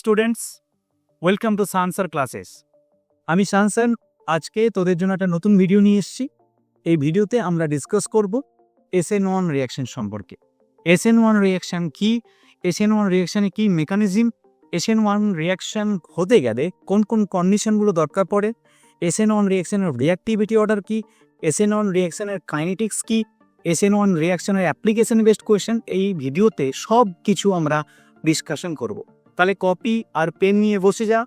Students, welcome to Sansar classes. আমি সানসান আজকে তোদের জন্য একটা নতুন ভিডিও নিয়ে এসেছি। এই ভিডিওতে আমরা ডিসকাস করব এস এন ওয়ান রিয়াকশন সম্পর্কে। এস এন ওয়ান রিয়াকশান কী? এস এন ওয়ান রিয়াকশানে কী mechanism S N one reaction হতে গেলে কোন কোন কন্ডিশনগুলো দরকার পড়ে? এস এন ওয়ান রিয়াকশানের রিয়াক্টিভিটি অর্ডার কী? এস এন ওয়ান রিয়াকশানের কাইনেটিক্স কী? এস এন ওয়ান রিয়াকশনের অ্যাপ্লিকেশন বেসড কোয়েশ্চেন এই ভিডিওতে সব কিছু আমরা ডিসকাশন করব। তাহলে কপি আর পেন নিয়ে বসে যা।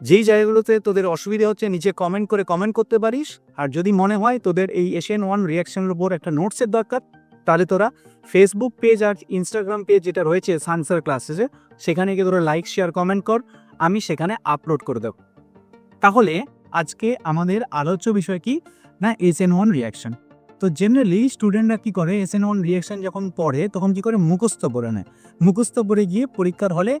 যেই জায়গাগুলোতে তোদের অসুবিধা হচ্ছে, নিচে কমেন্ট করে কমেন্ট করতে পারিস। আর যদি মনে হয় তোদের এই এশিয়ান ওয়ান রিয়াকশনের উপর একটা নোটসের দরকার, তাহলে তোরা ফেসবুক পেজ আর ইনস্টাগ্রাম পেজ যেটা রয়েছে সানসার ক্লাসেসে সেখানে গিয়ে তোরা লাইক শেয়ার কমেন্ট কর। আমি সেখানে আপলোড করে দেব। তাহলে আজকে আমাদের আলোচ্য বিষয় কি? না এস এন ওয়ান রিয়াকশন তো জেনারেলি স্টুডেন্টরা কী করে? এস এন ওয়ান রিয়াকশন যখন পড়ে, তখন কি করে? মুখস্থ পড়ে নেয়। মুখস্থ পড়ে গিয়ে পরীক্ষার হলে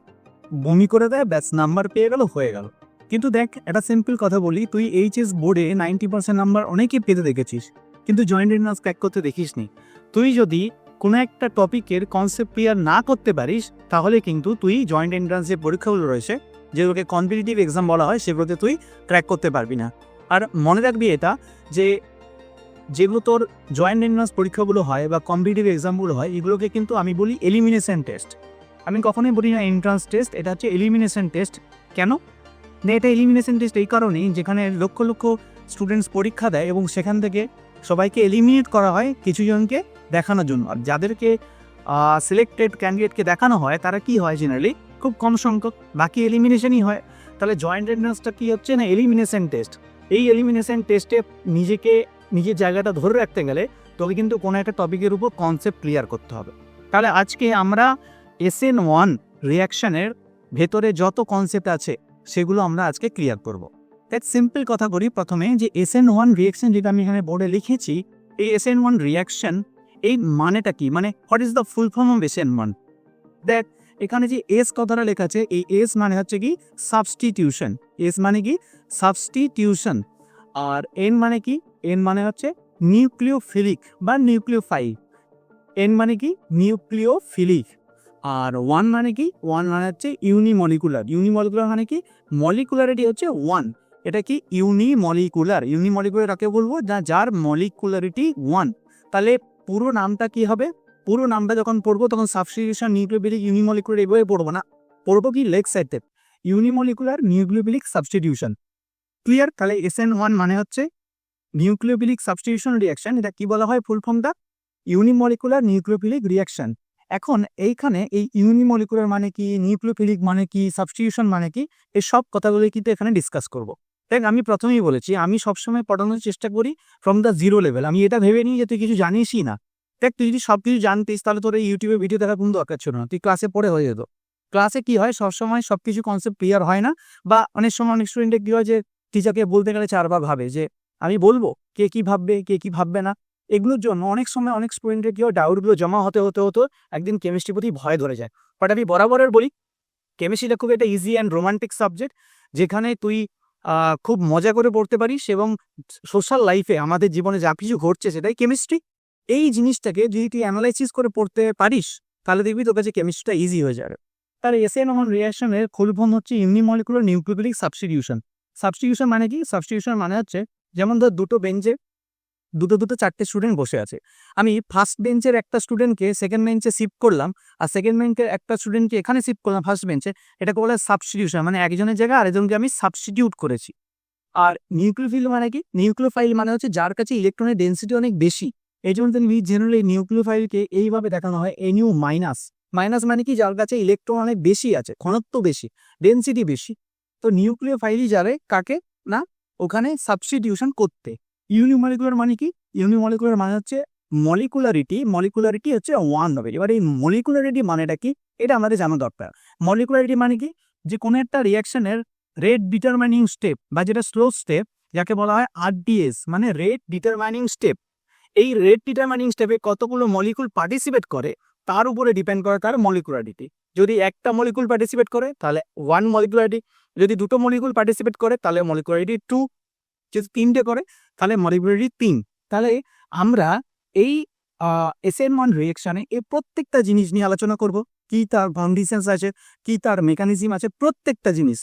বমি করে দেয়, ব্যাস নাম্বার পেয়ে গেল, হয়ে গেল। কিন্তু দেখ, একটা সিম্পল কথা বলি, তুই এইচএস বোর্ডে নাইনটি পার্সেন্ট নাম্বার অনেকেই পেতে দেখেছিস, কিন্তু জয়েন্ট এন্ট্রান্স ক্র্যাক করতে দেখিস নি তুই যদি কোনো একটা টপিকের কনসেপ্ট ক্লিয়ার না করতে পারিস, তাহলে কিন্তু তুই জয়েন্ট এন্ট্রান্স যে পরীক্ষাগুলো রয়েছে, যেগুলোকে কম্পিটিটিভ এক্সাম বলা হয়, সেগুলোতে তুই ক্র্যাক করতে পারবি না। আর মনে রাখবি এটা, যে যেগুলো তোর জয়েন্ট এন্ট্রান্স পরীক্ষাগুলো হয় বা কম্পিটিটিভ এক্সামগুলো হয়, এগুলোকে কিন্তু আমি বলি এলিমিনেশন টেস্ট আমি কখনোই বলি না এন্ট্রান্স টেস্ট এটা হচ্ছে এলিমিনেশন টেস্ট কেন? না, এটা এলিমিনেশন টেস্ট এই কারণেই যেখানে লক্ষ লক্ষ স্টুডেন্টস পরীক্ষা দেয় এবং সেখান থেকে সবাইকে এলিমিনেট করা হয় কিছু জনকে দেখানোর জন্য। আর যাদেরকে সিলেক্টেড ক্যান্ডিডেটকে দেখানো হয়, তারা কি হয় জেনারেলি খুব কম সংখ্যক, বাকি এলিমিনেশনই হয়। তাহলে জয়েন্ট এন্ট্রান্সটা কী হচ্ছে না এলিমিনেশন টেস্ট এই এলিমিনেশন টেস্টে নিজেকে, নিজের জায়গাটা ধরে রাখতে গেলে তোকে কিন্তু কোনো একটা টপিকের উপর কনসেপ্ট ক্লিয়ার করতে হবে। তাহলে আজকে আমরা এস এন ওয়ান রিয়াকশনের ভেতরে যত কনসেপ্ট আছে, সেগুলো আমরা আজকে ক্লিয়ার করব। দেখ সিম্পল কথা করি প্রথমে যে এস এন ওয়ান রিয়াকশন যেটা আমি এখানে বোর্ডে লিখেছি, এই এস এন ওয়ান রিয়াকশন এই মানেটা কি? মানে what is the full form of S N one? দেখ এখানে যে এস কথাটা লেখা আছে, এই এস মানে হচ্ছে কি সাবস্টিটিউশন এস মানে কি সাবস্টিটিউশন আর এন মানে কি? এন মানে হচ্ছে নিউক্লিওফিলিক বা নিউক্লিওফাইল এন মানে কি? নিউক্লিওফিলিক আর ওয়ান মানে কি? ওয়ান মানে হচ্ছে ইউনিমলিকুলার ইউনিমলিকুলার মানে কি? মলিকুলারিটি হচ্ছে ওয়ান এটা কি? ইউনিমলিকুলার ইউনিমলিকুলার কাকে বলব? যা, যার মলিকুলারিটি ওয়ান তাহলে পুরো নামটা কি হবে? পুরো নামটা যখন পড়ব, তখন সাবস্টিটিউশন নিউক্লিওফিলিক ইউনিমলিকুলার এইভাবে পড়ব না। পড়ব কি? লেগ সাইডে ইউনিমলিকুলার নিউক্লিওফিলিক সাবস্টিটিউশন ক্লিয়ার তাহলে এস এন ওয়ান মানে হচ্ছে নিউক্লিওফিলিক সাবস্টিটিউশন রিয়াকশন এটা কি বলা হয়? ফুল ফর্মটা ইউনিমলিকুলার নিউক্লিওফিলিক রিয়াকশন এখন এইখানে এই ইউনিমলিকুলার মানে কি, নিউক্লিওফিলিক মানে কি, সাবস্টিটিউশন মানে কি, এই সব কথাগুলো কিন্তু এখানে ডিসকাস করব। দেখ, আমি প্রথমেই বলেছি, আমি সবসময় পড়ানোর চেষ্টা করি ফ্রম দ্য জিরো লেভেল আমি এটা ভেবে নিই যে তুই কিছু জানিসই না। দেখ, তুই যদি সব কিছু জানতিস, তাহলে তোর এই ইউটিউবে ভিডিও দেখার কোনো দরকার ছিল না। তুই ক্লাসে পড়ে হয়ে যেত। ক্লাসে কি হয়, সবসময় সব কিছু কনসেপ্ট ক্লিয়ার হয় না বা অনেক সময় অনেক স্টুডেন্টের কী হয় যে টিচারকে বলতে গেলে চারবার ভাবে যে, আমি বলব, কে কি ভাববে, কে কি ভাববে না? এগুলোর জন্য অনেক সময় অনেক স্টুডেন্টের কি ডাউটগুলো জমা হতে হতে, হতো একদিন কেমিস্ট্রি প্রতি ভয় ধরে যায়। বাট আমি বরাবরের বলি কেমিস্ট্রিটা খুব একটা ইজি অ্যান্ড রোমান্টিক সাবজেক্ট যেখানে তুই খুব মজা করে পড়তে পারিস এবং সোশ্যাল লাইফে আমাদের জীবনে যা কিছু ঘটছে সেটাই কেমিস্ট্রি এই জিনিসটাকে যদি তুই অ্যানালাইসিস করে পড়তে পারিস, তাহলে দেখবি তোর কাছে কেমিস্ট্রিটা ইজি হয়ে যাবে। তার এসে নমন রিয়াকশনের ফুলফর্ম হচ্ছে ইউনিমলিকুলার নিউক্লিওফিলিক সাবস্টিটিউশন সাবস্টিটিউশন মানে কি? সাবস্টিটিউশন মানে হচ্ছে, যেমন ধর দুটো বেঞ্চে দুটো দুটো, চারটে স্টুডেন্ট বসে আছে। আমি ফার্স্ট বেঞ্চের একটা স্টুডেন্টকে সেকেন্ড বেঞ্চে শিফট করলাম, আর সেকেন্ড বেঞ্চের একটা স্টুডেন্টকে এখানে শিফট করলাম ফার্স্ট বেঞ্চে এটাকে বলে সাবস্টিটিউশন মানে একজনের জায়গায় আরেকজনকে আমি সাবস্টিটিউট করেছি। আর নিউক্লিওফিল মানে কি? নিউক্লিওফাইল মানে হচ্ছে যার কাছে ইলেকট্রনের ডেন্সিটি অনেক বেশি। এই জন্য জেনারেলি নিউক্লিওফাইলকে এইভাবে দেখানো হয় এনইউ মাইনাস মাইনাস মানে কি? যার কাছে ইলেকট্রন অনেক বেশি আছে, ঘনত্ব বেশি ডেন্সিটি বেশি। তো নিউক্লিওফাইলই যারে, কাকে? না, ওখানে সাবস্টিটিউশন করতে। ইউনিমলিকুলার মানে কি? ইউনিমলিকুলার মানে হচ্ছে মলিকুলারিটি মলিকুলারিটি হচ্ছে ওয়ান হবে। এবার এই মলিকুলারিটি মানেটা কি? এটা আমাদের জানা দরকার। মলিকুলারিটি মানে কি? যে কোনো একটা রিয়াকশনের রেট ডিটারমাইনিং স্টেপ বা যেটা স্লো স্টেপ, যাকে বলা হয় আরডিএস মানে রেট ডিটারমাইনিং স্টেপ। এই রেট ডিটারমাইনিং স্টেপে কতগুলো মলিকুল পার্টিসিপেট করে, তার উপরে ডিপেন্ড করে তার মলিকুলারিটি। যদি একটা মলিকুল পার্টিসিপেট করে, তাহলে ওয়ান মলিকুলারিটি। যদি দুটো মলিকুল পার্টিসিপেট করে, তাহলে মলিকুলারিটি টু। যদি তিনটে করে, তাহলে মলিকুলারিটি তিন। তাহলে আমরা এই এস এন ওয়ান রিয়েকশনে এই প্রত্যেকটা জিনিস নিয়ে আলোচনা করব। কি তার ফাউন্ডেশনস আছে, কি তার মেকানিজম আছে, প্রত্যেকটা জিনিস।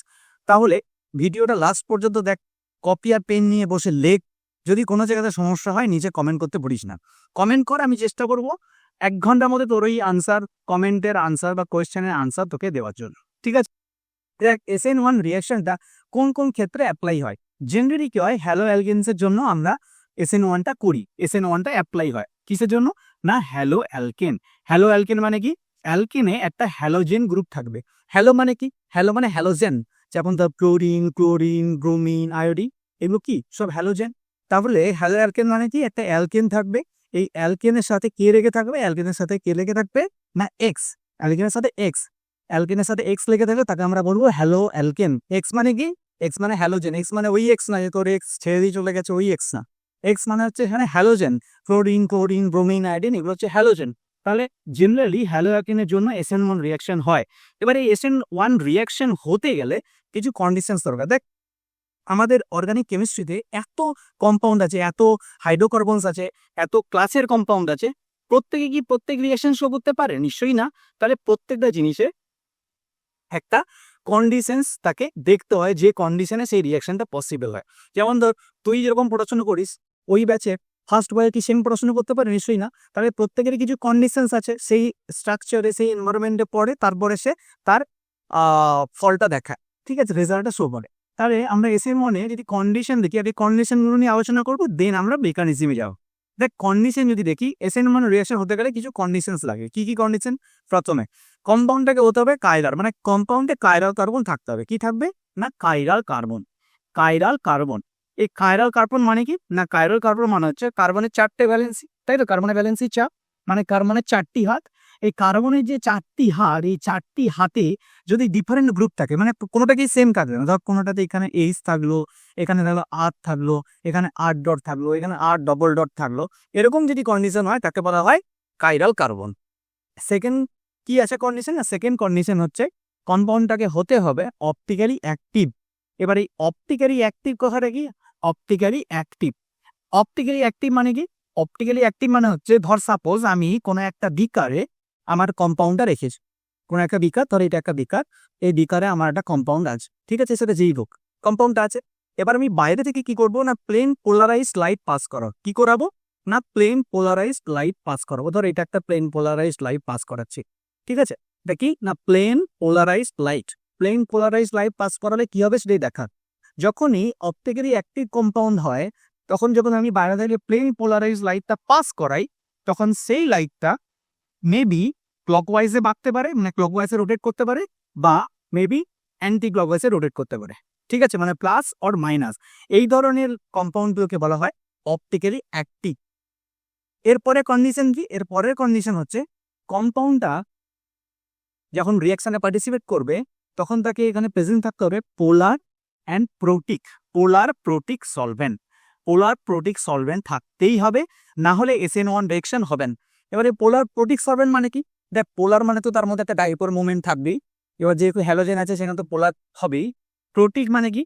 তাহলে ভিডিওটা লাস্ট পর্যন্ত দেখ কপি আর পেন নিয়ে বসে লেখ। যদি কোনো জায়গাতে সমস্যা হয়, নিজে কমেন্ট করতে বলিস না। কমেন্ট কর, আমি চেষ্টা করব এক ঘণ্টার মধ্যে তোর ওই আনসার কমেন্টের আনসার বা কোয়েশ্চেনের আনসার তোকে দেওয়ার জন্য। ঠিক আছে? দেখ এস এন ওয়ান রিয়াকশনটা কোন কোন ক্ষেত্রে অ্যাপ্লাই হয়? জেনারেলি কি হয়? হ্যালো অ্যালগেন্সের জন্য আমরা এস এন ওয়ানটা করি। এস এন ওয়ানটা অ্যাপ্লাই হয়। কিসের জন্য? না হ্যালো অ্যালকেন হ্যালো অ্যালকেন মানে কি? অ্যালকেনে একটা হ্যালোজেন গ্রুপ থাকবে। হ্যালো মানে কি? হ্যালো মানে হ্যালোজেন যেমন ধর ক্লোরিন ক্লোরিন ব্রোমিন আয়োডিন এগুলো কি? সব হ্যালোজেন তাহলে হ্যালো অ্যালকেন মানে কি? একটা অ্যালকেন থাকবে। এই অ্যালকেনের সাথে কে লেগে থাকবে? অ্যালকেনের সাথে কে লেগে থাকবে? না এক্স অ্যালকেনের সাথে এক্স অ্যালকেনের সাথে এক্স লেগে থাকলে তাকে আমরা বলব হ্যালো অ্যালকেন এক্স মানে কি? এক্স মানে হ্যালোজেন এক্স মানে ওই এক্স না, যে তোর এক্স ছেড়ে দিয়ে চলে গেছে ওই এক্স না। এক্স মানে হচ্ছে এখানে halogen chlorine chlorine bromine iodine এগুলো হচ্ছে হ্যালোজেন তাহলে জেনারেলি হ্যালো অ্যালকেনের জন্য এস এন ওয়ান রিয়াকশন হয়। এবারে এস এন ওয়ান রিয়াকশন হতে গেলে কিছু কন্ডিশনস দরকার। দেখ, আমাদের অর্গানিক কেমিস্ট্রিতে এত কম্পাউন্ড আছে, এত হাইড্রোকার্বনস আছে, এত ক্লাসের কম্পাউন্ড আছে, প্রত্যেকে কি প্রত্যেক রিয়াকশন শো করতে পারে? নিশ্চয়ই না। তাহলে প্রত্যেকটা জিনিসে একটা কন্ডিশনস তাকে দেখতে হয়, যে কন্ডিশনে সেই রিয়াকশনটা পসিবল হয়। যেমন ধর, তুই যেরকম পড়াশোনা করিস, ওই ব্যাচে ফার্স্ট বয়ে কি সেম পড়াশোনা করতে পারে? নিশ্চয়ই না। তাহলে প্রত্যেকের কিছু কন্ডিশনস আছে। সেই স্ট্রাকচারে সেই এনভায়রনমেন্টে পড়ে, তারপরে সে তার ফলটা দেখায়। ঠিক আছে? রেজাল্টটা শো করে। তাহলে আমরা এসে মনে যদি কন্ডিশন দেখি, আর এই কন্ডিশনগুলো নিয়ে আলোচনা করব দেন আমরা মেকানিজমে যাব। দেখ কন্ডিশন যদি দেখি এসএন মানে রিয়াকশন হতে গেলে কিছু কন্ডিশনস লাগে। কি কি কন্ডিশন প্রথমে কম্পাউন্ডটাকে হতে হবে কাইরাল মানে কম্পাউন্ডে কায়রাল কার্বন থাকতে হবে। কি থাকবে? না কায়রাল কার্বন কায়রাল কার্বন এই কায়রাল কার্বন মানে কি? না কায়রাল কার্বন মানে হচ্ছে কার্বনের চারটে ভ্যালেন্সি তাই তো? কার্বনের ভ্যালেন্সি চাপ মানে কার্বনের চারটি হাত এই কার্বনের যে চারটি হাত এই চারটি হাতে যদি ডিফারেন্ট গ্রুপ থাকে মানে কোনোটাকেই সেম কাজ না। ধর কোনোটাতে এখানে এইচ থাকল, এখানে ধরো আট থাকল, এখানে আট ডট থাকল, এখানে আট ডবল ডট থাকল, এরকম যদি কন্ডিশন হয়, তাকে বলা হয় কাইরাল কার্বন সেকেন্ড কি আছে কন্ডিশন না সেকেন্ড কন্ডিশন হচ্ছে কম্পাউন্ডটাকে হতে হবে অপটিক্যালি অ্যাক্টিভ এবার এই অপটিক্যালি অ্যাক্টিভ কথাটা কি? অপটিক্যালি অ্যাক্টিভ অপটিক্যালি অ্যাক্টিভ মানে কি? অপটিক্যালি অ্যাক্টিভ মানে হচ্ছে, ধর সাপোজ আমি কোনো একটা বিকারে আমার কম্পাউন্ডটা রেখেছি। কোনো একটা বিকার, ধর এটা একটা বিকার, এই বিকারে আমার একটা কম্পাউন্ড আছে। ঠিক আছে, সেটা যেই হোক, কম্পাউন্ডটা আছে। এবার আমি বাইরে থেকে কি করব? না প্লেন পোলারাইজ লাইট পাস করা কি করাবো? না প্লেন পোলারাইজ লাইট পাস করাবো। ধর এটা একটা প্লেন পোলারাইজ লাইট পাস করাচ্ছি। ঠিক আছে? এটা কি না plane polarise light plane polarise light pass করালে কি হবে সেটাই দেখা যখনই অপটিক্যালি অ্যাক্টিভ কম্পাউন্ড হয়, তখন যখন আমি বাইরে থেকে প্লেন পোলারাইজ লাইটটা পাস করাই, তখন সেই লাইটটা মেবি ক্লকওয়াইজে বাঁকতে পারে মানে ক্লকওয়াইজে রোটেট করতে পারে, বা মেবি অ্যান্টি ক্লকওয়াইজে রোটেট করতে পারে। ঠিক আছে? মানে প্লাস অর মাইনাস এই ধরনের কম্পাউন্ডগুলোকে বলা হয় অপটিক্যালি অ্যাক্টিভ এরপরে কন্ডিশন কি? এর পরের কন্ডিশন হচ্ছে কম্পাউন্ডটা যখন রিয়াকশনে পার্টিসিপেট করবে, তখন তাকে এখানে প্রেজেন্ট থাকতে হবে polar and protic polar protic solvent polar protic solvent থাকতেই হবে, না হলে এস এন ওয়ান রিয়েকশন হবেন এবারে পোলার প্রোটিক সলভেন্ট মানে কি? দেখ পোলার মানে তো তার মধ্যে একটা ডাইপোর মুভমেন্ট থাকবেই। এবার যেহেতু হ্যালোজেন আছে, সেখানে তো পোলার হবেই। প্রোটিক মানে কি?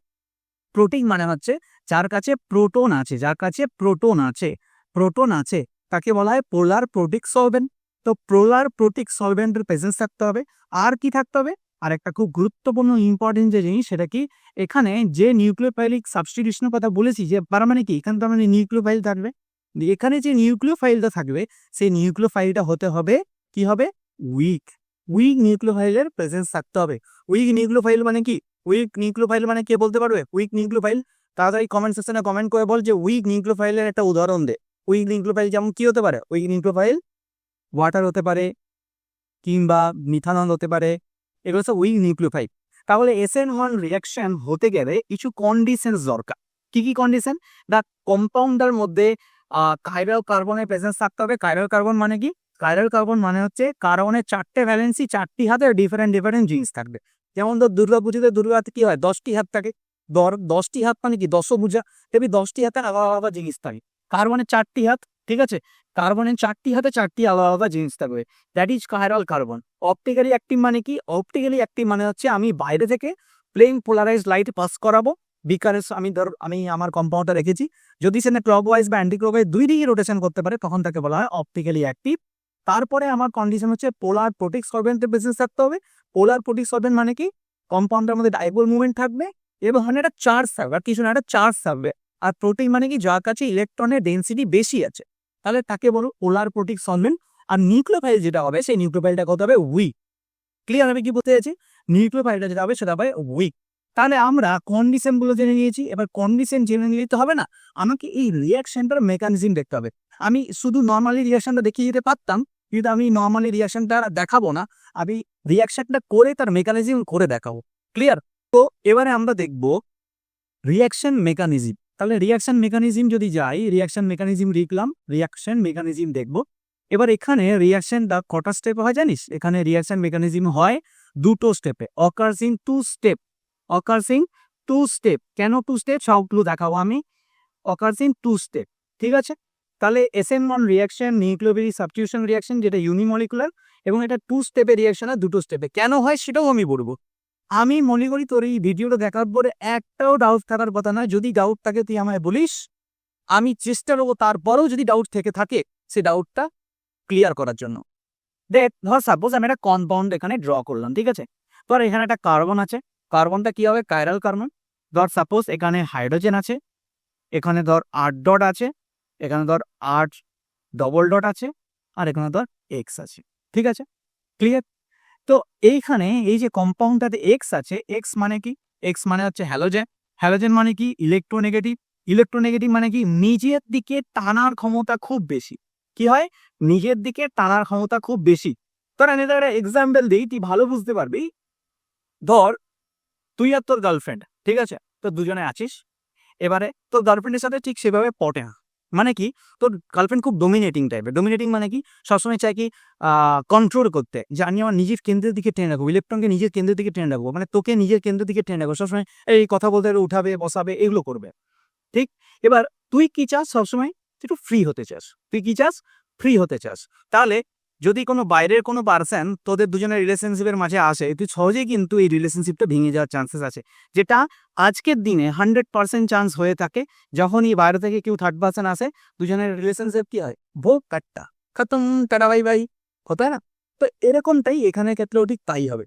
প্রোটিক মানে হচ্ছে যার কাছে প্রোটন আছে, যার কাছে প্রোটন আছে প্রোটন আছে, তাকে বলা হয় পোলার প্রোটিক সলভেন্ট তো পোলার প্রোটিক সলভেন্টের প্রেজেন্স থাকতে হবে। আর কি থাকতে হবে? আর একটা খুব গুরুত্বপূর্ণ ইম্পর্টেন্ট যে জিনিস, সেটা কি? এখানে যে নিউক্লিওফাইলিক সাবস্টিটিউশনের কথা বলেছি, যে তার মানে কি? এখানে তো মানে নিউক্লিওফাইল থাকবে। এখানে যে নিউক্লিওফাইলটা থাকবে, সেই নিউক্লিওফাইলটা হতে হবে, কি হবে? উইক। উইক নিউক্লিওফাইলের প্রেজেন্স থাকতে হবে। উইক নিউক্লিওফাইল মানে কি? উইক নিউক্লিওফাইল মানে কে বলতে পারবে? Weak nucleophile. তাড়াতাড়ি কমেন্ট সেকশনে কমেন্ট করে বল যে উইক নিউক্লিওফাইলের একটা উদাহরণ দে। উইক নিউক্লিওফাইল যেমন কি হতে পারে? উইক নিউক্লিওফাইল ওয়াটার হতে পারে, কিংবা মিথানল হতে পারে। এগুলো সব উইক নিউক্লিওফাইল। তাহলে এস এন ওয়ান রিয়াকশন হতে গেলে কিছু কন্ডিশনস দরকার। কি কি কন্ডিশন দা কম্পাউন্ডার মধ্যে কাইরাল কার্বনের প্রেজেন্স থাকতে হবে। কাইরাল কার্বন মানে কি? কাইরাল কার্বন মানে হচ্ছে কার্বনের চারটে ভ্যালেন্সি চারটি হাতে ডিফারেন্ট ডিফারেন্ট জিনিস থাকবে। যেমন ধর দুর্গা পুজোতে দুর্গা হাতে কি হয়? দশটি হাত থাকে। দশটি হাত মানে কি? দশভুজা তেমনি দশটি হাতে আলাদা আলাদা জিনিস থাকে। কার্বনের চারটি হাত, ঠিক আছে? কার্বনের চারটি হাতে চারটি আলাদা আলাদা জিনিস থাকবে। That is chiral carbon optically active মানে কি? অপটিক্যালি অ্যাক্টিভ মানে হচ্ছে আমি বাইরে থেকে প্লেন পোলারাইজ লাইট পাস করাবো। বিকারে আমি ধর, আমি আমার কম্পাউন্ডটা রেখেছি। যদি সেটা ক্লকওয়াইজ বা অ্যান্টি ক্লকওয়াইজ দুই দিকে রোটেশন করতে পারে, তখন তাকে বলা হয় অপটিক্যালি অ্যাক্টিভ তারপরে আমার কন্ডিশন হচ্ছে পোলার প্রোটিক সলভেন্টের প্রেসেন্স থাকতে হবে। পোলার প্রোটিক সলভেন্ট মানে কি? কম্পাউন্ডের মধ্যে ডাইপোল মুভমেন্ট থাকবে এবং ওখানে একটা চার্জ থাকবে। আর কিছু না, একটা চার্জ থাকবে। আর প্রোটিন মানে কি? যার কাছে ইলেকট্রনের ডেন্সিটি বেশি আছে। তাহলে তাকে বলো পোলার প্রোটিক সলভেন্ট আর নিউক্লিওফাইল যেটা হবে, সেই নিউক্লিওফাইলটা কত হবে? উইক ক্লিয়ার আমি কি বলতে চাইছি? নিউক্লিওফাইলটা যেটা হবে, সেটা হবে উইক তাহলে আমরা কন্ডিশনগুলো জেনে নিয়েছি। এবার কন্ডিশন জেনে নিতে হবে না। আমাকে এই রিয়াকশনটার মেকানিজম দেখতে হবে। আমি শুধু নর্মালি রিয়াকশনটা দেখিয়ে দিতে পারতাম, কিন্তু আমি নর্মালি রিয়াকশনটা দেখাবো না। আমি রিয়াকশনটা করে তার মেকানিজম করে দেখাবো। ক্লিয়ার তো এবারে আমরা দেখব রিয়াকশন মেকানিজম তাহলে রিয়াকশন মেকানিজম যদি যাই রিয়াকশন মেকানিজম লিখলাম রিয়াকশন মেকানিজম দেখব। এবার এখানে রিয়াকশনটা কটা স্টেপ হয় জানিস? এখানে রিয়াকশন মেকানিজম হয় দুটো স্টেপে occurring two step occurring two step কেন টু স্টেপ সবগুলো দেখাবো আমি। অকার্সিং টু স্টেপ ঠিক আছে? তাহলে S N one reaction nucleophilic substitution reaction যেটা ইউনিমলিকুলার এবং এটা টু স্টেপের রিয়াকশন আর দুটো স্টেপে কেন হয় সেটাও আমি বলব। আমি মনে করি তোর এই ভিডিওটা দেখার পরে একটাও ডাউট থাকার কথা না যদি ডাউট থাকে, তুই আমায় বলিস। আমি চেষ্টা করব তারপরেও যদি ডাউট থেকে থাকে, সে ডাউটটা ক্লিয়ার করার জন্য। দেখ, ধর সাপোজ আমি একটা কম্পাউন্ড এখানে ড্র করলাম, ঠিক আছে? ধর এখানে একটা কার্বন আছে। কার্বনটা কি হবে? কাইরাল কার্বন ধর সাপোজ এখানে হাইড্রোজেন আছে, এখানে ধর আট ডট আছে, এখানে ধর আট ডবল ডট আছে, আর এখানে ধর এক্স আছে। ঠিক আছে? ক্লিয়ার তো এইখানে এই যে কম্পাউন্ডটাতে এক্স আছে এক্স মানে কি? এক্স মানে হচ্ছে হ্যালোজেন হ্যালোজেন মানে কি? ইলেকট্রোনেগেটিভ ইলেকট্রোনেগেটিভ মানে কি? নিজের দিকে টানার ক্ষমতা খুব বেশি। কি হয়? নিজের দিকে টানার ক্ষমতা খুব বেশি। তোর আমি একটা এক্সাম্পল দিই, তুই ভালো বুঝতে পারবি। ধর তুই আর তোর গার্লফ্রেন্ড ঠিক আছে? তো দুজনে আছিস। এবারে তোর গার্লফ্রেন্ডের সাথে ঠিক সেভাবে পটে না। মানে কি? তোর গার্লফ্রেন্ড খুব ডোমিনেটিং টাইপের ডোমিনেটিং মানে কি? সবসময় চাই কি কন্ট্রোল করতে। যে আমি আমার নিজের কেন্দ্রের দিকে ট্রেন রাখব। ইলেকট্রনকে নিজের কেন্দ্রের দিকে ট্রেন রাখব। মানে তোকে নিজের কেন্দ্রের দিকে ট্রেন রাখব। সবসময় এই কথা বলতে উঠাবে, বসাবে, এগুলো করবে। ঠিক? এবার তুই কি চাস? সবসময় একটু ফ্রি হতে চাস। তুই কি চাস? ফ্রি হতে চাস। তাহলে যদি কোনো বাইরের কোনো পার্সন তোদের দুজনের রিলেশনশিপের মাঝে আসে, তুই সহজেই কিন্তু এই রিলেশনশিপটা ভেঙে যাওয়ার চান্সেস আছে। যেটা আজকের দিনে হান্ড্রেড পার্সেন্ট চান্স হয়ে থাকে, যখনই বাইরে থেকে কেউ থার্ড পার্সন আসে, দুজনের রিলেশনশিপ কি হয়? ভোগ কাটটা। খতম, টাটা বাই বাই হতো না? তো এরকমটাই এখানের ক্ষেত্রেও ঠিক তাই হবে।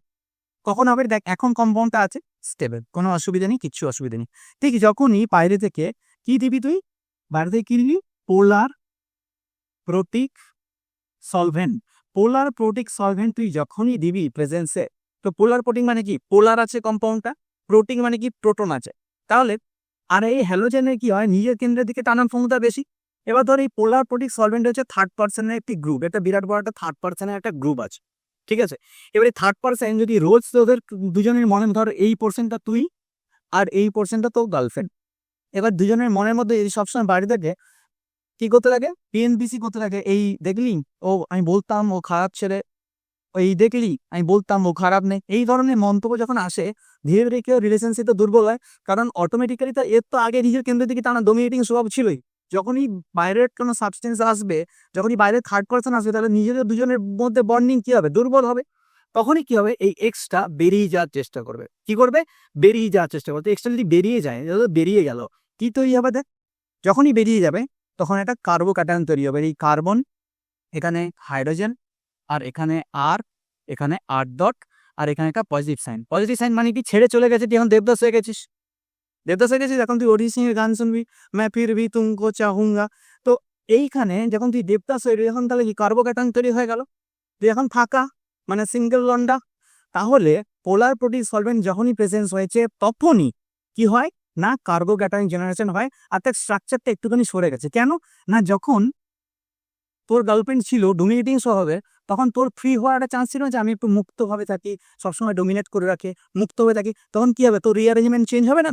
কখন হবে? দেখ, এখন কম্পাউন্ডটা আছে স্টেবল কোনো অসুবিধা নেই, কিচ্ছু অসুবিধা নেই। ঠিক যখনই বাইরে থেকে কি দিবি তুই? বাইরে থেকে কি দিবি পোলার protic solvent polar protic solvent তুই যখনই দিবি প্রেজেন্সে তো পোলার প্রোটিক মানে কি? পোলার আছে কম্পাউন্ডটা প্রোটিক মানে কি? প্রোটন আছে। তাহলে, আর এই হ্যালোজেনের কি হয়? নিজের কেন্দ্রের দিকে টানার ক্ষমতা বেশি। এবার ধর এই পোলার প্রোটিক সলভেন্ট হচ্ছে থার্ড পার্সনের একটি গ্রুপ একটা বিরাট বড় একটা থার্ড পার্সনের একটা গ্রুপ আছে। ঠিক আছে? এবারে থার্ড পার্সন যদি রোজ তোদের দুজনের মনে ধর এই পোর্শনটা তুই, আর এই পোর্শনটা তো গার্লফ্রেন্ড এবার দুজনের মনের মধ্যে যদি সবসময় বাড়ি থাকে কি করতে লাগে? পিএনপিসি করতে লাগে। এই দেখলি? ও, আমি বলতাম ও খারাপ ছেলে। এই দেখলি? আমি বলতাম ও খারাপ নেই এই ধরনের মন্তব্য যখন আসে, ধীরে ধীরে কেউ রিলেশনশিপটা দুর্বল হয়। কারণ অটোমেটিক্যালি তার এর তো আগে নিজের কেন্দ্রের দিকে টানা ডোমিনেটিং স্বভাব ছিলই। যখনই বাইরের কোনো সাবস্টেন্স আসবে, যখনই বাইরের থার্ড পার্সন আসবে, তাহলে নিজেদের দুজনের মধ্যে বন্ডিং কি হবে? দুর্বল হবে। তখনই কি হবে? এই এক্সটা বেরিয়ে যাওয়ার চেষ্টা করবে। কি করবে? বেরিয়ে যাওয়ার চেষ্টা করবে। এক্সটা যদি বেরিয়ে যায় বেরিয়ে গেল। কি তৈরি হবে দেখ? যখনই বেরিয়ে যাবে তখন একটা কার্বোক্যাটায়ন তৈরি হবে। এই কার্বন এখানে হাইড্রোজেন আর এখানে আর এখানে আট ডট আর এখানে একটা পজিটিভ সাইন পজিটিভ সাইন মানে কি? ছেড়ে চলে গেছে, তুই এখন দেবদাস হয়ে গেছিস। দেবদাস হয়ে গেছিস, এখন তুই অরিজিৎ সিং এর গান শুনবি ম্যা ফির ভি তুমকো চাহুঙ্গা। তো এইখানে যখন তুই দেবদাস হয়ে যখন তাহলে কি কার্বোক্যাটায়ন তৈরি হয়ে গেল? তুই এখন ফাঁকা মানে সিঙ্গেল লন্ডা তাহলে পোলার প্রোটিন সলভেন্ট যখনই প্রেজেন্স হয়েছে, তখনই কি হয়? না কার্গো গ্যাটারিং জেনারেশন হয়, আর তার স্ট্রাকচারটা একটুখানি সরে গেছে। কেন? না যখন তোর গার্লফ্রেন্ড ছিল ডোমিনেটিং স্বভাবে তখন তোর ফ্রি হওয়ার একটা চান্স ছিল যে আমি একটু মুক্তভাবে থাকি, সবসময় ডোমিনেট করে রাখে, মুক্ত হয়ে থাকি। তখন কি হবে? তোর রিঅ্যারেঞ্জমেন্ট চেঞ্জ হবে না?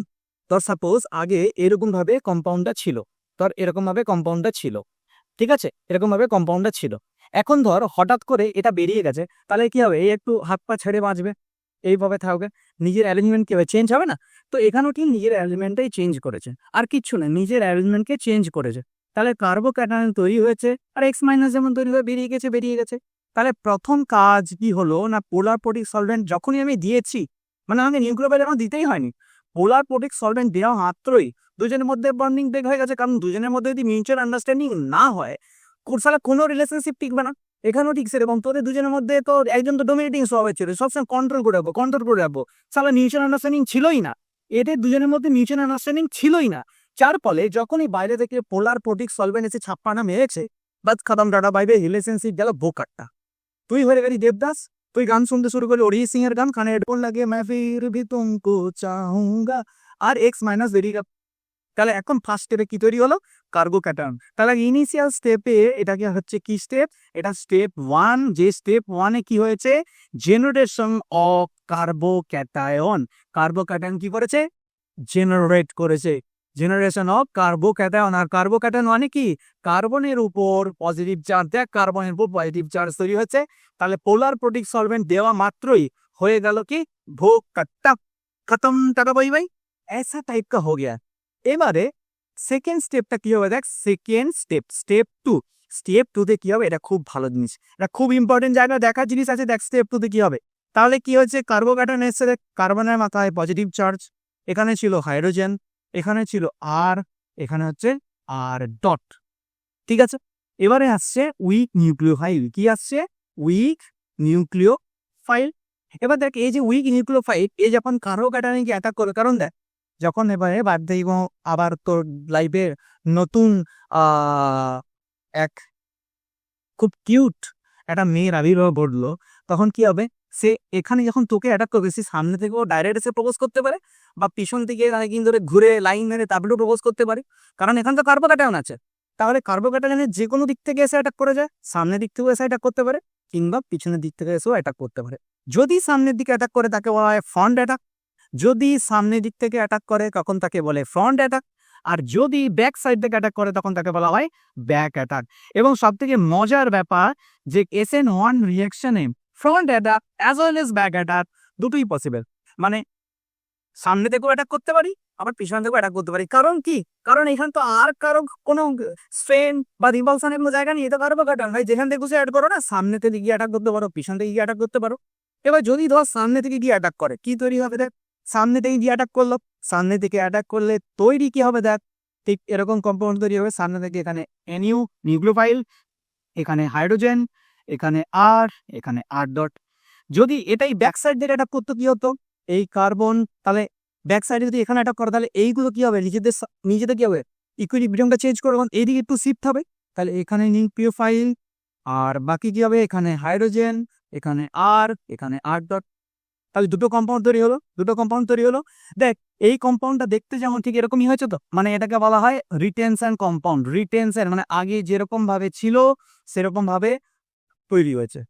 তোর সাপোজ আগে এরকমভাবে কম্পাউন্ডটা ছিল তোর এরকমভাবে কম্পাউন্ডটা ছিল, ঠিক আছে? এরকমভাবে কম্পাউন্ডটা ছিল। এখন ধর হঠাৎ করে এটা বেরিয়ে গেছে, তাহলে কি হবে? এই একটু হাত পা ছেড়ে বাঁচবে। এইভাবে থাকবে। নিজের অ্যারেঞ্জমেন্ট কি হবে? চেঞ্জ হবে না? তো এখানেও ঠিক নিজের অ্যারেঞ্জমেন্টটাই চেঞ্জ করেছে। আর কিচ্ছু না, নিজের অ্যারেঞ্জমেন্টকে চেঞ্জ করেছে। তাহলে কার্বো কার্বোক্যাটায়ন তৈরি হয়েছে আর এক্স মাইনাস যেমন তৈরি হয়ে বেরিয়ে গেছে বেরিয়ে গেছে। তাহলে প্রথম কাজ কি হলো না পোলার প্রোটিক সলভেন্ট যখনই আমি দিয়েছি মানে আমাকে নিউক্লিওফাইল আমার দিতেই হয়নি পোলার প্রোটিক সলভেন্ট দেওয়া মাত্রই দুজনের মধ্যে বন্ডিং ব্রেক হয়ে গেছে। কারণ দুজনের মধ্যে যদি মিউচুয়াল আন্ডারস্ট্যান্ডিং না হয় কোর্সালা কোনো রিলেশনশিপ টিকবে না। এখানেও ঠিক সেরকম। তোদের দুজনের মধ্যে তো একজন তো ডোমিনেটিং স্বভাবের ছিল, সবসময় কন্ট্রোল করে রাখব কন্ট্রোল করে রাখব। সালা মিউচুয়াল আন্ডারস্ট্যান্ডিং ছিলই না। এদের দুজনের মধ্যে মিউচুয়াল আন্ডারস্ট্যান্ডিং ছিলই না। যার ফলে যখনই বাইরে থেকে পোলার প্রোটিক সলভেন্ট এসে ছাপ্পানা মেরেছে, বাদ খাদাম ডাটা বাইবে রিলেশনশিপ গেল বোকারটা তুই হয়ে গেলি দেবদাস, তুই গান শুনতে শুরু করলি অরিজিৎ সিং এর গান কানে হেডফোন লাগে মাই ফির ভি তুমকো চাহুঙ্গা। আর এক্স মাইনাস দেরি তাহলে এখন ফার্স্ট স্টেপে কি তৈরি হলো কার্গো ক্যাটার্ন তাহলে ইনিশিয়াল স্টেপে এটাকে হচ্ছে কি স্টেপ এটা স্টেপ ওয়ান যে স্টেপ ওয়ানে কি হয়েছে generation of carbocation carbocation কি করেছে জেনারেট করেছে জেনারেশন অফ কার্বো ক্যাটায়ন আর কার্বো ক্যাটায়ন মানে কি কার্বনের উপর পজিটিভ চার্জ দেখ কার্বনের উপর পজিটিভ চার্জ তৈরি হচ্ছে তাহলে পোলার প্রোটিক সলভেন্ট দেওয়া মাত্রই হয়ে গেল কি ভো কাট্টা খতম টাকা বাই বাই ऐसा टाइप का हो गया এবারে সেকেন্ড স্টেপটা কি হবে? দেখ second step step two step টুতে কি হবে? এটা খুব ভালো জিনিস। এটা খুব ইম্পর্টেন্ট জায়গা, দেখার জিনিস আছে। দেখ স্টেপ টুতে কি হবে? তাহলে কি হচ্ছে কার্বোক্যাটন এসছে। কার্বনের মাথায় পজিটিভ চার্জ এখানে ছিল হাইড্রোজেন এখানে ছিল আর এখানে হচ্ছে আর ডট ঠিক আছে? এবারে আসছে উইক নিউক্লিও ফাইল কি আসছে? উইক নিউক্লিও ফাইল এবার দেখ, এই যে উইক নিউক্লিও ফাইল এ যখন কার্বোক্যাটনে কি অ্যাটাক করবে? কারণ দেখ যখন এবারে বার্ধক্য আবার তোর লাইফের নতুন এক খুব কিউট একটা মেয়ের আবির্ভাব ঘটলো, তখন কি হবে? সে এখানে যখন তোকে অ্যাটাক করবে, সে সামনে থেকেও ডাইরেক্ট এসে প্রপোজ করতে পারে বা পিছন থেকে অনেকদিন ধরে ঘুরে লাইন মেরে তারপরেও প্রপোজ করতে পারে। কারণ এখানে তো কার্বোক্যাটায়ন আছে। তাহলে কার্বোক্যাটায়নের যে কোনো দিক থেকে এসে অ্যাটাক করে যায়, সামনের দিক থেকেও এসে অ্যাটাক করতে পারে, কিংবা পিছনের দিক থেকে এসেও অ্যাটাক করতে পারে। যদি সামনের দিকে অ্যাটাক করে, তাকে বলা হয় ফ্রন্ট অ্যাটাক যদি সামনের দিক থেকে অ্যাটাক করে, তখন তাকে বলে ফ্রন্ট অ্যাটাক আর যদি ব্যাক সাইড থেকে অ্যাটাক করে, তখন তাকে বলা হয় ব্যাক অ্যাটাক এবং সব থেকে মজার ব্যাপার যে S N one রিয়াকশনে front attack as well as back attack দুটোই পসিবল মানে সামনে থেকেও অ্যাটাক করতে পারি, আবার পিছন থেকেও অ্যাটাক করতে পারি। কারণ কি? কারণ এখানে তো আর কারও কোনো স্ট্রেন বা রিভালসানের কোনো জায়গা নেই। এটা কারও কাটান ভাই, যেখান থেকে অ্যাড করো না, সামনে থেকে গিয়ে অ্যাটাক করতে পারো, পিছন থেকে গিয়ে অ্যাটাক করতে পারো। এবার যদি ধর সামনে থেকে গিয়ে অ্যাটাক করে, কি তৈরি হবে দেখ? সামনে থেকে গিয়ে অ্যাটাক করল, সামনে থেকে অ্যাটাক করলে তৈরি কি হবে দেখ, ঠিক এরকম কম্পাউন্ড তৈরি হবে, সামনে থেকে এখানে এনইউ নিউক্লিওফাইল এখানে হাইড্রোজেন এখানে আর এখানে আর ডট যদি এটাই ব্যাক সাইড থেকে অ্যাটাক করতো কি হতো? এই কার্বন তাহলে ব্যাক সাইডে যদি এখানে অ্যাটাক করে, তাহলে এইগুলো কি হবে? নিজেদের নিজেদের কি হবে? ইকুইলিব্রিয়ামটা চেঞ্জ করে যখন এইদিকে একটু শিফট হবে। তাহলে এখানে নিউক্লিওফাইল আর বাকি কি হবে? এখানে হাইড্রোজেন এখানে আর এখানে আর ডট তাহলে দুটো কম্পাউন্ড তৈরি হলো, দুটো কম্পাউন্ড তৈরি হলো। দেখ, এই কম্পাউন্ডটা দেখতে যেমন ঠিক এরকমই হয়েছে তো? মানে এটাকে বলা হয় রিটেনশন কম্পাউন্ড রিটেনশন মানে আগে যেরকম ভাবে ছিল, সেরকম ভাবে তৈরি হয়েছে।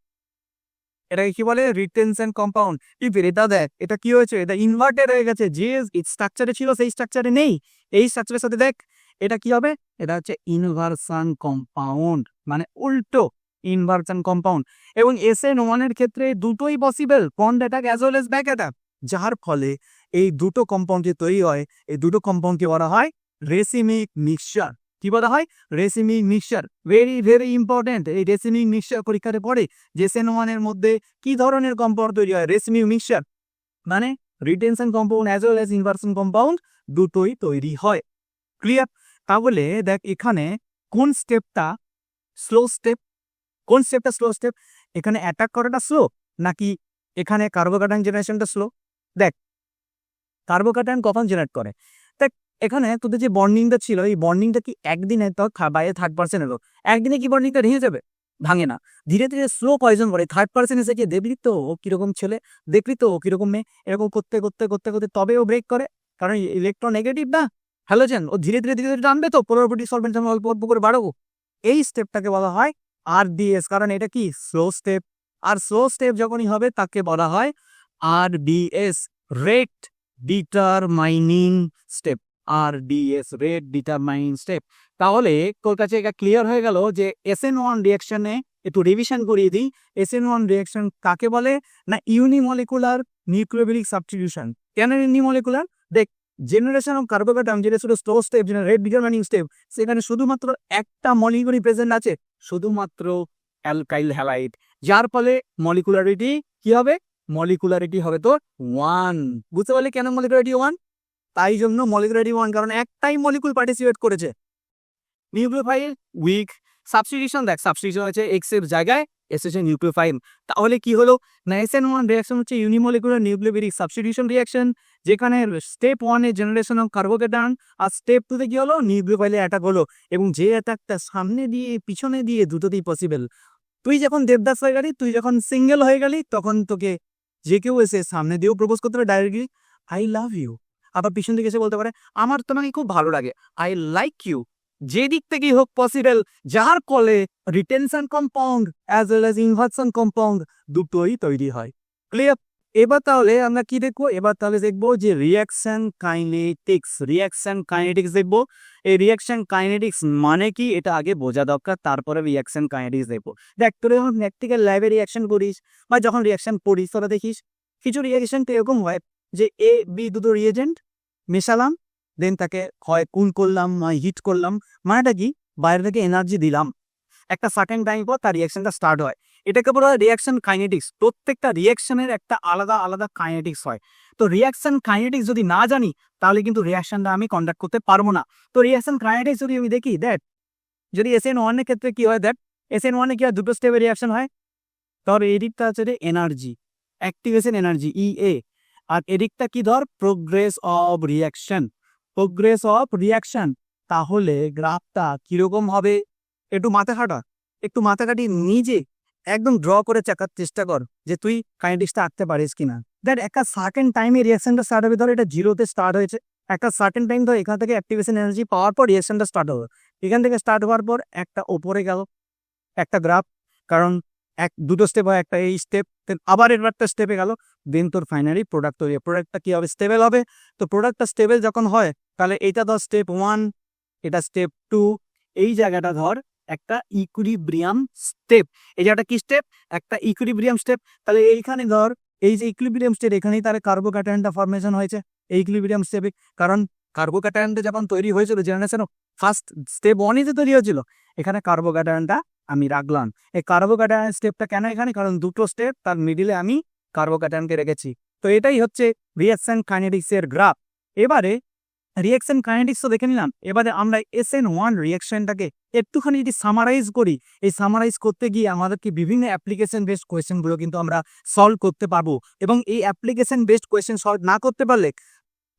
এটাকে কি বলে? রিটেনশন কম্পাউন্ড ইফ এটা দেখ, এটা কি হয়েছে? এটা ইনভার্টেড হয়ে গেছে। যে স্ট্রাকচারে ছিল, সেই স্ট্রাকচারে নেই। এই স্ট্রাকচারের সাথে দেখ, এটা কি হবে? এটা হচ্ছে ইনভার্সন কম্পাউন্ড মানে উল্টো। ইনভার্সন কম্পাউন্ড এবং এস এন ওয়ানের ক্ষেত্রে দুটোই possible front attack as well as back attack যার ফলে এই দুটো কম্পাউন্ড যে তৈরি হয়, এই দুটো কম্পাউন্ডকে বলা হয় রেসিমিক মিক্সচার কি বলা হয়? Racemic mixture very very important এই রেসিমিক মিক্সচার পরীক্ষাতে পড়ে যে সেন ওয়ানের মধ্যে কি ধরনের কম্পাউন্ড তৈরি হয়? রেসিমিক মিক্সচার মানে retention compound as well as inversion compound দুটোই তৈরি হয়। ক্লিয়ার তাহলে দেখ এখানে কোন স্টেপটা স্লো স্টেপ কোন স্টেপটা স্লো স্টেপ এখানে অ্যাটাক করাটা স্লো নাকি এখানে কার্বোকাটায়ন জেনারেশনটা স্লো দেখ কার্বোকাটায়ন কখন জেনারেট করে? দেখ, এখানে তোদের যে বর্নিংটা ছিল, এই বর্নিংটা কি একদিনে তো বাইরে থার্ড পার্সেন্ট এলো। একদিনে কি বর্নিংটা ভেঙে যাবে? ভাঙে না। ধীরে ধীরে স্লো পয়জন করে। থার্ড পার্সেন্ট এসে গিয়ে দেখলি তো ও কীরকম ছেলে, দেখলি তো ও কীরকম মেয়ে, এরকম করতে করতে করতে করতে তবে ও ব্রেক করে। কারণ ইলেকট্রন নেগেটিভ না। হ্যালোজেন ও ধীরে ধীরে ধীরে ধীরে টানবে তো। পোলারিটি সলভেন্ট অল্প অল্প করে বাড়াবো। এই স্টেপটাকে বলা হয় আর ডিএস কারণ এটা কি? স্লো স্টেপ আর স্লো স্টেপ যখনই হবে, তাকে বলা হয় আর ডিএস রেট ডিটারমাইনিং স্টেপ আর ডিএস রেট ডিটারমাইনিং স্টেপ তাহলে তোর কাছে এটা ক্লিয়ার হয়ে গেল যে এস এন ওয়ান রিয়াকশনে একটু রিভিশন করিয়ে দিই। এস এন ওয়ান রিয়াকশন কাকে বলে? না ইউনিমলিকুলার নিউক্লিওবিলিক সাবস্টিটিউশন কেন ইউনিমলিকুলার দেখ জেনারেশন অফ কার্বোকাটাম যেটা শুধু স্লো স্টেপ যেটা রেড ডিটারমাইনিং স্টেপ সেখানে শুধুমাত্র একটা মলিকুলই প্রেজেন্ট আছে, শুধুমাত্র অ্যালকাইল হ্যালাইড যার ফলে মলিকুলারিটি কি হবে? মলিকুলারিটি হবে তো ওয়ান বুঝতে পারলে কেন মলিকুলারিটি ওয়ান তাই জন্য মলিকুলারিটি ওয়ান কারণ একটাই মলিকুল পার্টিসিপেট করেছে। নিউক্লিওফাইল উইক সাবস্টিটিউশন দেখ সাবস্টিটিউশন হচ্ছে এক্সের জায়গায় এসেছে নিউক্লিওফাইল তাহলে কি হলো? না এসএন ওয়ান রিয়াকশন হচ্ছে ইউনিমলিকুলার নিউক্লিওবেরিক সাবস্টিটিউশন রিয়াকশন যেখানে স্টেপ ওয়ানে জেনারেশন অফ কার্বোকেটান আর স্টেপ টুতে কি হলো? নিউক্লিওফাইলে অ্যাটাক হলো, এবং যে অ্যাটাকটা সামনে দিয়ে, পিছনে দিয়ে দুটোতেই পসিবল তুই যখন দেবদাস হয়ে গেলি, তুই যখন সিঙ্গেল হয়ে গেলি, তখন তোকে যে কেউ এসে সামনে দিয়েও প্রপোজ করতে পারে ডাইরেক্টলি আই লাভ ইউ আবার পিছন দিকে এসে বলতে পারে, আমার তোমাকে খুব ভালো লাগে। আই লাইক ইউ যে দিক থেকেই হোক পসিবল যার কলে retention compound as well as inversion compound দুটোই তৈরি হয়। ক্লিয়ার এবার তাহলে আমরা কি দেখব? এবার তাহলে দেখব যে রিয়াকশন কাইনেটিক্স রিয়াকশন কাইনেটিক্স দেখব। এই রিয়াকশন কাইনেটিক্স মানে কি? এটা আগে বোঝা দরকার, তারপরে রিয়াকশন কাইনেটিক্স দেখব। দেখ, তোরা যখন প্র্যাকটিক্যাল ল্যাবে রিয়াকশন করিস বা যখন রিয়াকশন পড়িস তোরা দেখিস, কিছু রিয়াকশন তো এরকম হয় যে এ বি দুটো রিয়েজেন্ট মেশালাম দেন তাকে হয় কুল করলাম নয় হিট করলাম, মানেটা কি? বাইরে থেকে এনার্জি দিলাম। একটা সার্টেন টাইম পর তার রিয়াকশনটা স্টার্ট হয়। এটাকে বলা হয় রিয়াকশন কাইনেটিক্স প্রত্যেকটা রিয়াকশনের একটা আলাদা আলাদা কাইনেটিক্স হয়। তো রিয়াকশন কাইনেটিক্স যদি না জানি, তাহলে কিন্তু রিয়াকশনটা আমি কন্ডাক্ট করতে পারব না। তো রিয়াকশন কাইনেটিক্স যদি আমি দেখি দ্যাট যদি এস এন ওয়ানের ক্ষেত্রে কি হয় দ্যাট এস এন ওয়ানে কি হয়, দুটো স্টেপের রিয়াকশন হয়। ধর এদিকটা হচ্ছে energy activation energy E A আর এদিকটা কি ধর? Progress of reaction progress of reaction তাহলে গ্রাফটা কীরকম হবে? একটু মাথা খাটা একটু মাথা কাটি নিজে একদম ড্র করে চাকার চেষ্টা কর যে তুই কাইনেটিক্সটা আঁকতে পারিস কিনা। দ্যাট একটা সার্টেন টাইমে রিয়াকশনটা স্টার্ট হবে। ধর, এটা জিরোতে স্টার্ট হয়েছে। একটা সার্টেন টাইম ধর, এখান থেকে অ্যাক্টিভেশন এনার্জি পাওয়ার পর রিয়াকশনটা স্টার্ট হবে। এখান থেকে স্টার্ট হওয়ার পর একটা ওপরে গেল, একটা গ্রাফ কারণ এক, দুটো স্টেপ হয়, একটা এই স্টেপ দেন আবার এর একটা স্টেপে গেল দেন তোর ফাইনালি প্রোডাক্ট তৈরি প্রোডাক্টটা কি হবে স্টেবেল হবে? তো প্রোডাক্টটা স্টেবেল যখন হয়, তাহলে এটা ধর স্টেপ ওয়ান এটা স্টেপ টু এই জায়গাটা ধর একটা ইকুইলিব্রিয়াম স্টেপ এই জায়গাটা কি স্টেপ একটা ইকুইলিব্রিয়াম স্টেপ তাহলে এইখানে ধর, এই যে ইকুইলিব্রিয়াম স্টেপ এখানেই তার কার্বোক্যাটায়নটা ফরমেশন হয়েছে, এই ইকুইলিব্রিয়াম স্টেপে কারণ কার্বোক্যাটায়নটা যখন তৈরি হয়েছিল জেনারেশন ফার্স্ট স্টেপ ওয়ানই তো তৈরি হয়েছিল, এখানে কার্বোক্যাটায়নটা আমি রাখলাম। এই কার্বোক্যাটায়ন স্টেপটা কেন এখানে? কারণ দুটো স্টেপ তার মিডিলে আমি কার্বোক্যাটায়নকে রেখেছি। তো এটাই হচ্ছে রিয়াকশন কাইনেটিক্সের গ্রাফ এবারে রিয়াকশন কাইনেটিক্সও দেখে নিলাম। এবারে আমরা এস এন ওয়ান রিয়াকশনটাকে একটুখানি যদি সামারাইজ করি, এই সামারাইজ করতে গিয়ে আমাদেরকে বিভিন্ন অ্যাপ্লিকেশন বেসড কোয়েশ্চেনগুলো কিন্তু আমরা সলভ করতে পারব। এবং এই অ্যাপ্লিকেশন বেসড কোয়েশ্চেন সলভ না করতে পারলে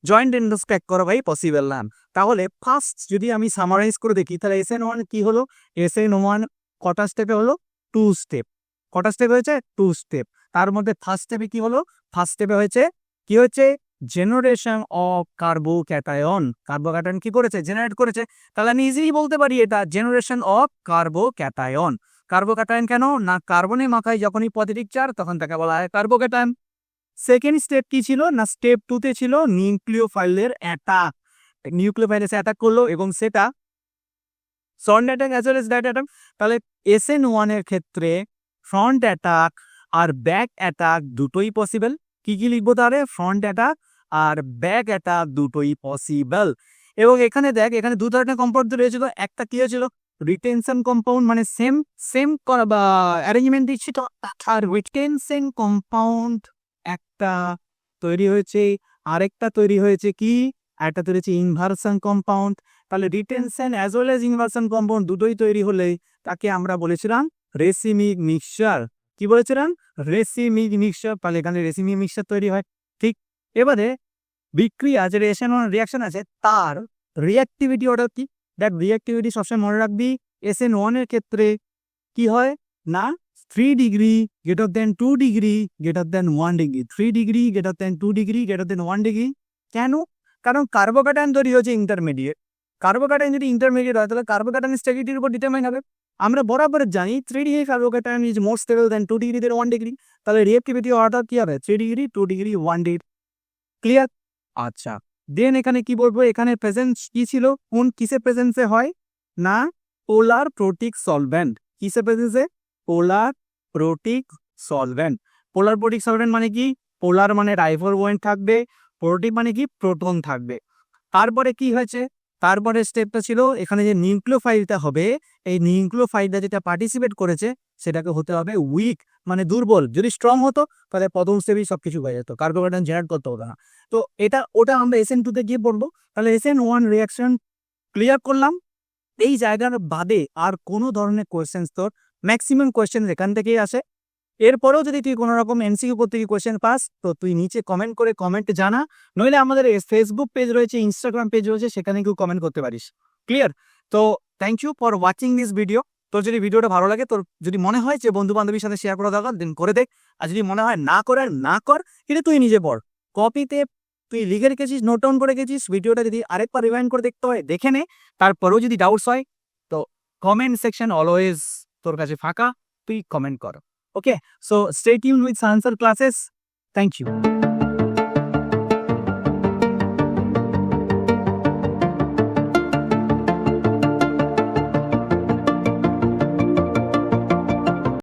জয়েন্ট এন্ডোস ক্র্যাক করা পসিবল না। তাহলে ফার্স্ট যদি আমি সামারাইজ করে দেখি, তাহলে এস এন ওয়ান কী হলো? এস এন ওয়ান কটা স্টেপে হলো? টু স্টেপ কটা স্টেপ হয়েছে? টু স্টেপ তার মধ্যে ফার্স্ট স্টেপে কি হলো? ফার্স্ট স্টেপে হয়েছে, কি হচ্ছে জেনারেশন অফ কার্বোক্যাটায়ন কার্বোক্যাটায়ন কি করেছে? জেনারেট করেছে। তাহলে আমি ইজিলি বলতে পারি এটা জেনারেশন অফ কার্বোক্যাটায়ন কার্বোক্যাটায়ন কেন? না কার্বনে মাখায় যখনই পজিটিভ চার তখন তাকে বলা হয় কার্বোক্যাটায়ন সেকেন্ড স্টেপ কি ছিল? না স্টেপ টুতে ছিল নিউক্লিওফাইলের অ্যাটাক নিউক্লিওফাইলেস অ্যাটাক করল এবং সেটা front attack as well as that attack তাহলে এস এন ওয়ানের ক্ষেত্রে ফ্রন্ট অ্যাটাক আর ব্যাক অ্যাটাক দুটোই পসিবল কি কি লিখব তাহলে? ফ্রন্ট অ্যাটাক আর ব্যাক অ্যাটাক দুটোই পসিবল এবং এখানে দেখ, এখানে দু ধরনের কম্পাউন্ড রয়েছিল। একটা কি হয়েছিল? রিটেনশন কম্পাউন্ড মানে সেম সেম বা অ্যারেঞ্জমেন্ট দিচ্ছি। তো আর রিটেনশন কম্পাউন্ড একটা তৈরি হয়েছে। আরেকটা তৈরি হয়েছে কি? একটা তৈরি হয়েছে ইনভার্সন কম্পাউন্ড তাহলে retention as well as inversion compound দুটোই তৈরি হলে তাকে আমরা বলেছিলাম রেসিমিক মিক্সচার কি বলেছিলাম? রেসিমিক মিক্সচার তাহলে এখানে রেসিমিক মিক্সচার তৈরি হয়। ঠিক এবারে বিক্রিয়া, যে রেশন রিয়াকশন আছে, তার রিয়াক্টিভিটি অর্ডার কি? দেখ রিয়াক্টিভিটি সবসময় মনে রাখবি এস এন ওয়ানের ক্ষেত্রে কি হয়? না three degree greater than two degree greater than one degree three degree greater than two degree greater than one degree কেন? কারণ কার্বোক্যাটায়ন তৈরি হচ্ছে ইন্টারমিডিয়েট কার্বোক্যাটায়ন যদি ইন্টারমিডিয়েট হয়, তাহলে কার্বোক্যাটায়ন স্টেবিলিটির উপর ডিটারমাইন হবে। আমরা বরাবর জানি three degree carbocation is more stable than two degree than one degree তাহলে রিয়েক্টিভিটি অর্ডার কি হবে? Three degree two degree one degree clear আচ্ছা। দেন এখানে কি বলব? এখানে প্রেজেন্স কি ছিল? কোন কিসের প্রেজেন্সে হয়? না পোলার প্রোটিক সলভেন্ট কিসের প্রেজেন্সে পোলার protic solvent polar protic solvent মানে কি? পোলার মানে রাইভর ওয়েন্ট থাকবে। প্রোটিক মানে কি? প্রোটন থাকবে। তারপরে কি হয়েছে? তারপরে স্টেপটা ছিল এখানে যে নিউক্লিওফাইলটা হবে, এই নিউক্লিওফাইলটা যেটা পার্টিসিপেট করেছে, সেটাকে হতে হবে উইক মানে দুর্বল। যদি স্ট্রং হতো, তাহলে প্রথম স্টেপেই সব কিছু হয়ে যেত কার্বোহাইড্রেট জেনারেট করতে হতো না। তো এটা, ওটা আমরা এসএন টুতে গিয়ে পড়ব। তাহলে এসএন ওয়ান রিয়াকশন ক্লিয়ার করলাম। এই জায়গার বাদে আর কোনো ধরনের কোয়েশ্চেন তোর ম্যাক্সিমাম কোয়েশ্চেন এখান থেকেই আসে। এরপরেও যদি তুই কোনো রকম এমসিকিউ থেকে কোয়েশ্চেন পাস তো তুই নিচে কমেন্ট করে কমেন্টে জানা। নইলে আমাদের ফেসবুক পেজ রয়েছে ইনস্টাগ্রাম পেজ রয়েছে, সেখানে কেউ কমেন্ট করতে পারিস। ক্লিয়ার তো thank you for watching this video তোর যদি ভিডিওটা ভালো লাগে, তোর যদি মনে হয় যে বন্ধু বান্ধবীর সাথে শেয়ার করা দরকার দেন করে দেখ। আর যদি মনে হয় না করার না কর, এটা তুই নিজে পড়। কপিতে তুই লিখে রেখেছিস নোট ডাউন করে গেছিস ভিডিওটা যদি আরেকবার রিভাইন্ড করে দেখতে হয়, দেখে নে। তারপরেও যদি ডাউটস হয়, তো কমেন্ট সেকশন অলওয়েজ তোর কাছে ফাঁকা, তুই কমেন্ট কর। Okay, so stay tuned with Answer classes. Thank you.